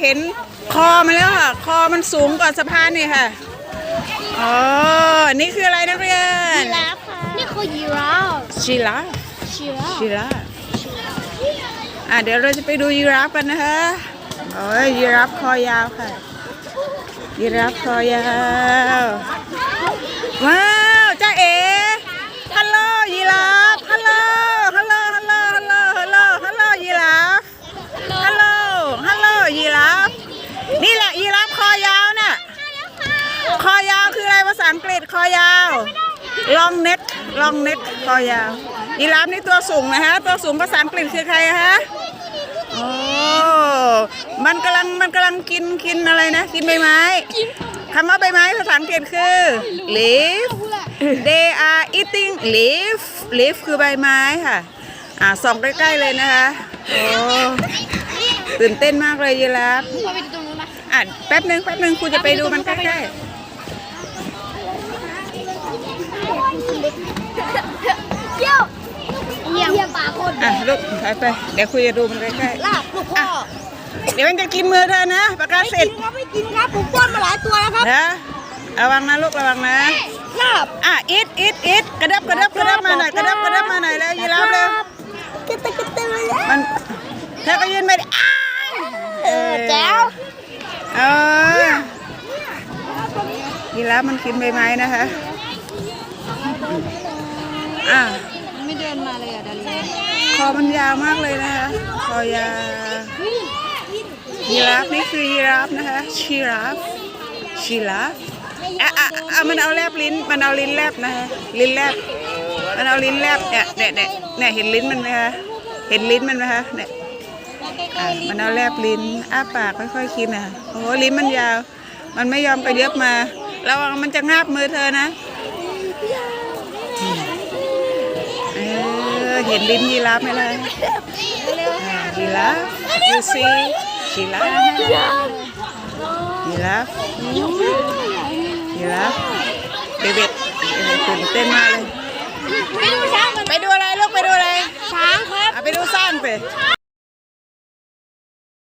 เห็นคอมันแล้วค่ะ คอมันสูงกว่าสะพานนี่ค่ะ อ๋อ นี่คืออะไรนักเรียน ยีราฟค่ะนี่คือยีราฟชีราฟยีราฟยีราฟอะเดี๋ยวเราจะไปดูยีราฟกันนะคะโอ้ยยีราฟคอยาวค่ะยีราฟคอยาวว้าวจ้าเอ๋ฮัลโหลยีราฟฮัลโหลฮัลโหลฮัลโหลฮัลโหลฮัลโหลฮัลโหลยีราฟฮัลโหลฮัลโหลยีราฟนี่แหละยีราฟคอยาวน่ะคอยาว คืออะไรภาษาอังกฤษคอยาว long neck long neck คอยาวยีราฟนี่ตัวสูงนะฮะ ตัวสูงภาษาอังกฤษคือใครฮะโอ้มันกำลังมันกำลังกินกินอะไรนะ กินใบไม้คำว่าใบไม้ภาษาอังกฤษคือ leaf they are eating leaf leaf คือใบไม้ค่ะ อ่าส่องใกล้ๆเลยนะคะโอ้ตื่นเต้นมากเลยยีราฟพอไปดูตรงนู้นนะอะแป๊บหนึ่งแป๊บหนึ่งครูจะไปดูมันใกล้เอะลูกไปไปเดี๋ยวครูจะดูมันใกล้ลาบลูกพ่อๆเดี๋ยวมันจะกินมือเธอนะประกาศเสร็จครับไม่กินครับผมป้อนมาหลายตัวแล้วครับนะระวังนะลูกระวังนะลาบอะอิดอิดอิดกระดับกระดับกระดับมาหน่อยกระดับกระดับมาหน่อยแล้วยีราฟเร็วกระตึกกระตึกเลยมันเธอก็ยืนไม่ได้อ้ายเออแจ๋วเออยีราฟมันกินใบไม้นะคะอะ อมันยาวมากเลยนะคะคอยาวยีราฟนี่คือยีราฟนะคะชีราฟชีราฟอะอะอะมันเอาแลบลิ้น มันเอาลิ้นแลบนะคะลิ้นแลบมันเอาลิ้นแลบเนี่ยเนี่ยเนี่ยเนี่ยเห็นลิ้นมันไหมคะเห็นลิ้นมันไหมคะเนี่ยอะมันเอาแลบลิ้นอ้าปากค่อยๆกินอะโอ้ลิ้นมันยาว มันไม่ยอมกระเยบมาระวังมันจะงาบมือเธอนะเออ เห็นลิ้นยีราฟไหมล่ะอ่ายีราฟ you see ยีราฟยีราฟยีราฟเด็กๆตื่นเต้นมากเลย ไปดูช้างกันไปดูอะไรลูกไปดูอะไร ช้างครับอะไปดูสร้างไป